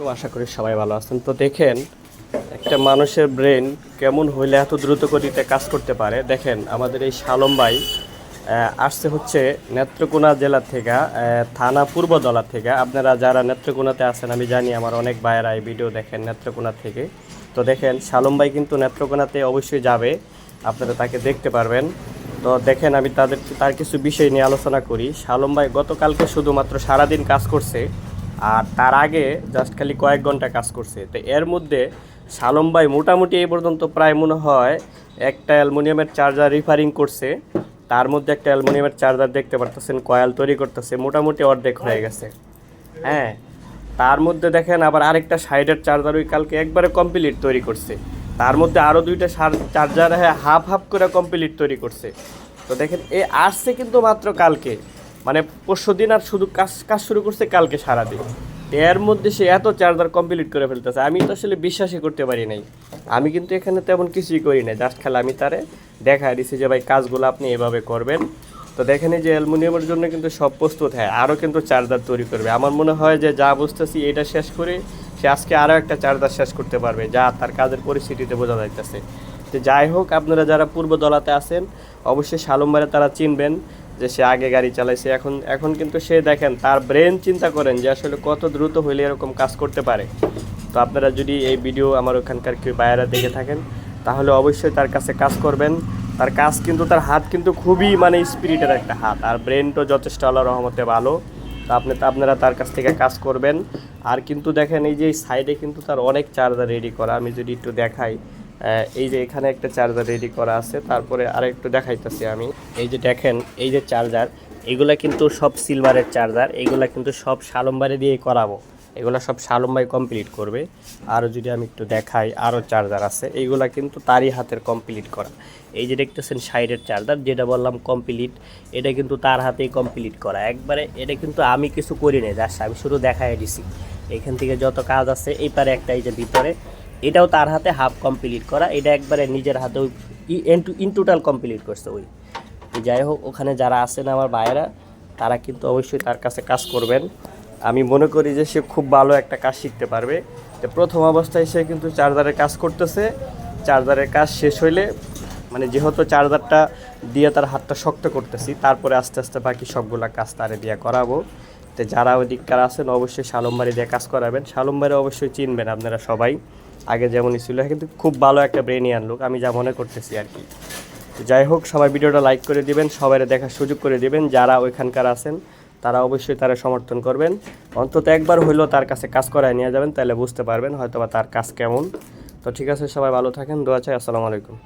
আলাইকুম আশা করি সবাই ভালো আছেন। তো দেখেন, একটা মানুষের ব্রেন কেমন হইলে এত দ্রুত গতিতে কাজ করতে পারে। দেখেন, আমাদের এই শালম ভাই আসছে হচ্ছে নেত্রকোনা জেলা থেকে থানা পূর্বদলা থেকে। আপনারা যারা নেত্রকোনাতে আছেন, আমি জানি আমার অনেক ভাইয়েরা এই ভিডিও দেখেন নেত্রকোনা থেকে। তো দেখেন, শালম ভাই কিন্তু নেত্রকোনাতে অবশ্যই যাবে। আপনারা তাকে দেখতে পারবেন। তো দেখেন, আমি তাদের, তার কিছু বিষয় নিয়ে আলোচনা করি। শালম ভাই গতকালকে শুধুমাত্র সারাদিন কাজ করছে। আর তার আগে জাস্ট খালি কয়েক ঘণ্টা কাজ করছে। তো এর মধ্যে শালম ভাই মোটামুটি এই পর্যন্ত প্রায় মনে হয় একটা অ্যালুমিনিয়ামের চার্জার রিফারিং করছে। তার মধ্যে একটা অ্যালুমিনিয়ামের চার্জার দেখতে পারতেছেন কয়েল তৈরি করতেছে মোটামুটি অর্ধেক হয়ে গেছে। হ্যাঁ তার মধ্যে দেখেন আবার আরেকটা সাইডের চার্জার ওই কালকে একবারে কমপ্লিট তৈরি করছে। তার মধ্যে আরও দুইটা চার্জার হ্যাঁ হাফ হাফ করে কমপ্লিট তৈরি করছে। তো দেখেন এ আসছে কিন্তু মাত্র কালকে। মানে পরশু দিন আর শুধু কাজ কাজ শুরু করছে কালকে সারাদিন। এর মধ্যে সে এত চার্জার কমপ্লিট করে ফেলতেছে, আমি তো আসলে বিশ্বাসই করতে পারি নাই। আমি কিন্তু এখানে তেমন কিছুই করি না জাস্ট খালি আমি তারে দেখা দিছি যে, ভাই, কাজগুলো আপনি এভাবে করবেন। তো দেখেন যে অ্যালুমিনিয়ামের জন্য কিন্তু সব প্রস্তুত, হয়, আরও কিন্তু চার্জার তৈরি করবে। আমার মনে হয় যে, যা বুঝতেছি এটা শেষ করে সে আজকে আরও একটা চার্জার শেষ করতে পারবে, যা তার কাজের পরিস্থিতিতে বোঝা যাইতেছে। তো যাই হোক, আপনারা যারা পূর্ব দলাতে আছেন, অবশ্যই সালুমবারে তারা চিনবেন যে সে আগে গাড়ি চালাইছে, এখন এখন কিন্তু সে দেখেন, তার ব্রেন চিন্তা করেন যে আসলে কত দ্রুত হইলে এরকম কাজ করতে পারে। তো আপনারা যদি এই ভিডিও আমার ওখানকার কেউ বাইরে দেখে থাকেন, তাহলে অবশ্যই তার কাছে কাজ করবেন। তার কাজ কিন্তু, তার হাত কিন্তু খুবই মানে স্পিরিটের একটা হাত। আর ব্রেনটাও যথেষ্ট আল্লাহ রহমতে ভালো। তো আপনি তো আপনারা তার কাছ থেকে কাজ করবেন। আর কিন্তু দেখেন, এই যে সাইডে কিন্তু তার অনেক চার্জার রেডি করা। আমি যদি একটু দেখাই। এই যে এখানে একটা চার্জার রেডি করা আছে, তারপরে আরেকটু দেখাইতেছি আমি। এই যে দেখেন, এই যে চার্জার এগুলা কিন্তু সব সিলভারের চার্জার এগুলা কিন্তু সব শালম্বারে দিয়ে করাবো। এগুলা সব শালম্বাই কমপ্লিট করবে। আরও যদি আমি একটু দেখাই আরও চার্জার আছে এইগুলা কিন্তু তারই হাতের কমপ্লিট করা। এই যে দেখতেছেন সাইডের চার্জার যেটা বললাম কমপ্লিট এটা কিন্তু তার হাতেই কমপ্লিট করা। একবারে এটা কিন্তু আমি কিছু করি নাই, জাস্ট আমি শুধু দেখাই দিছি। এখান থেকে যত কাজ আছে, এই পারে একটা এই যে ভিতরে এটাও তার হাতে হাফ কমপ্লিট করা। এটা একবারে নিজের হাতে ওই ইন টোটাল কমপ্লিট করছে ওই। যাই হোক, ওখানে যারা আছেন আমার ভাইয়েরা, তারা কিন্তু অবশ্যই তার কাছে কাজ করবেন। আমি মনে করি যে সে খুব ভালো একটা কাজ শিখতে পারবে। তো প্রথম অবস্থায় সে কিন্তু চার্জারের কাজ করতেছে। চার্জারের কাজ শেষ হইলে মানে যেহেতু চার্জারটা দিয়ে তার হাতটা শক্ত করতেছি, তারপরে আস্তে আস্তে বাকি সবগুলা কাজ তারে দিয়ে করাবো। তো যারা ওই দিককার আছেন, অবশ্যই শালমবাড়ি দিয়ে কাজ করাবেন। শালমবাড়ি অবশ্যই চিনবেন আপনারা সবাই। আগে যেমনই ছিল, কিন্তু খুব ভালো একটা ব্রেনিয়ান লোক আমি যা মনে করতেছি আর কি। যাই হোক, সবাই ভিডিওটা লাইক করে দিবেন সবাই দেখার সুযোগ করে দিবেন, যারা ওইখানকার আছেন, তারা অবশ্যই তারা সমর্থন করবেন। অন্তত একবার হইলেও তার কাছে কাজ করায় নিয়ে যাবেন, তাহলে বুঝতে পারবেন হয়তোবা তার কাজ কেমন। তো ঠিক আছে, সবাই ভালো থাকেন, দোয়া চাই, আসসালামু আলাইকুম।